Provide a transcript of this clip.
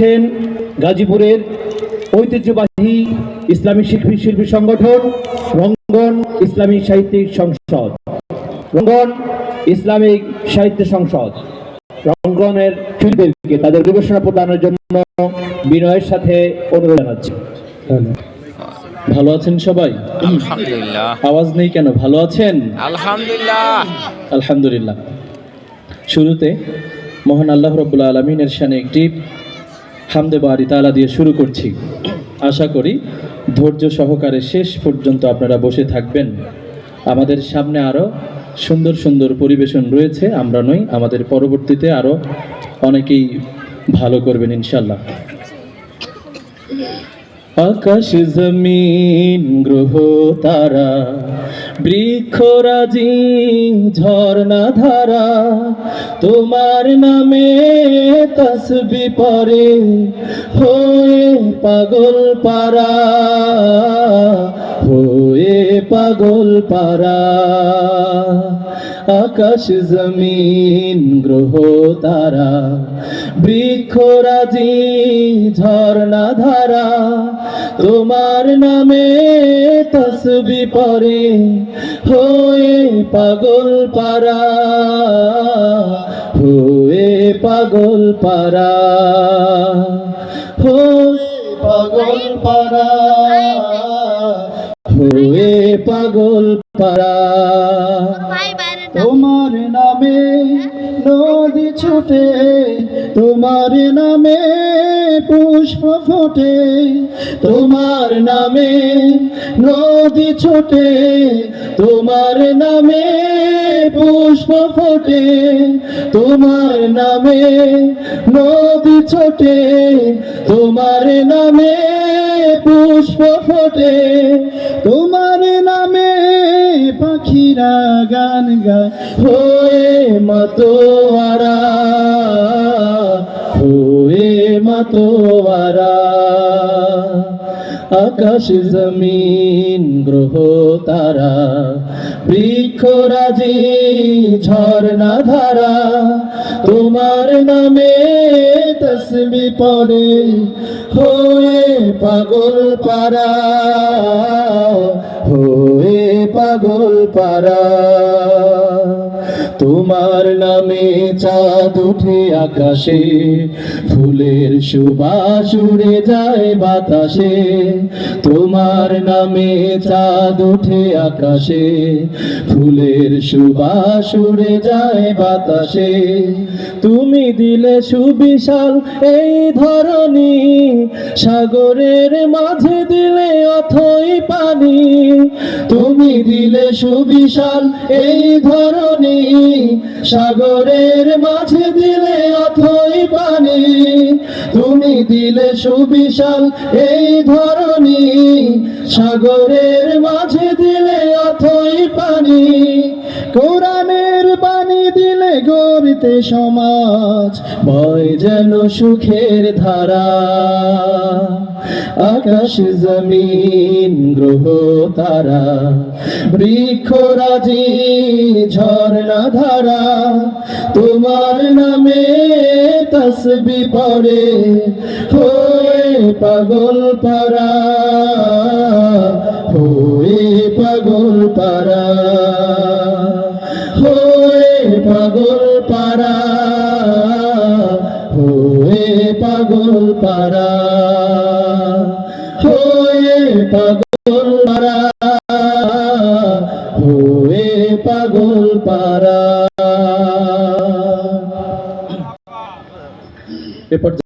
আসছেন গাজীপুরের ঐতিহ্যবাহী ইসলামী শিল্পী শিল্পী সংগঠন রঙ্গন ইসলামী সাহিত্যিক সংসদ। রঙ্গন ইসলামিক সাহিত্য সংসদ। রঙ্গনের শিল্পীদেরকে তাদের গবেষণা প্রদানের জন্য বিনয়ের সাথে অনুরোধ জানাচ্ছি। ভালো আছেন সবাই? আলহামদুলিল্লাহ। আওয়াজ নেই কেন? ভালো আছেন? আলহামদুলিল্লাহ। আলহামদুলিল্লাহ। শুরুতে মহান আল্লাহ রব্বুল আলমিনের সানে একটি হামদে বাড়ি তালা দিয়ে শুরু করছি। আশা করি ধৈর্য সহকারে শেষ পর্যন্ত আপনারা বসে থাকবেন। আমাদের সামনে আরও সুন্দর সুন্দর পরিবেশন রয়েছে, আমরা নই, আমাদের পরবর্তীতে আরও অনেকেই ভালো করবেন ইনশাল্লাহ আকাশ জমিন, গ্রহ, তারা বৃক্ষরাজি ঝর্ণা ধারা তোমার নামে তসবি পরে হয়ে পাগল পারা হয়ে পাগল পারা আকাশ জমিন, গ্রহ তারা বৃক্ষরাজি ঝর্ণা ধারা, তোমার নামে তসবি পরে হয়ে পাগল পারা, হয়ে পাগল পারা পাগল পারা, হয়ে পাগল পারা। তোমার নামে পুষ্প ফোটে, তোমার নামে নদী ছোটে, তোমার নামে পুষ্প ফোটে, তোমার নামে নদী ছোটে, তোমার নামে পুষ্প ফোটে। পাখিরা গান গায়, হয়ে মতোয়ারা হয়ে মতোয়ারা, আকাশ জমিন, গ্রহ তারা বৃক্ষরাজি ঝর্ণা ধারা, তোমার নামে তসবি পড়ে, হয়ে পাগল পারা পারা। তোমার নামে চাঁদ উঠে আকাশে ফুলের সুবাস উড়ে যায় বাতাসে, তোমার নামে চাঁদ উঠে আকাশে। ফুলের সুবাস উড়ে যায় বাতাসে, তুমি দিলে সুবিশাল এই ধরনী সাগরের মাঝে দিলে অথই পানি, তুমি দিলে সুবিশাল এই ধরনী সাগরের মাঝে দিলে অথই পানি। তুমি দিলে সুবিশাল এই ধরনী সাগরের মাঝে দিলে অথই পানি। দিলে গড়তে সমাজ, ভয় যেন সুখের ধারা। আকাশ, জমিন, গ্রহ, তারা বৃক্ষরাজি ঝর্ণা, ধারা। তোমার নামে তসবি পড়ে, হয়ে পাগল পারা, হয়ে পাগল পারা। হয়ে পাগল পারা হয়ে পাগল পারা হয়ে পাগল পারা এ পর্যায়ে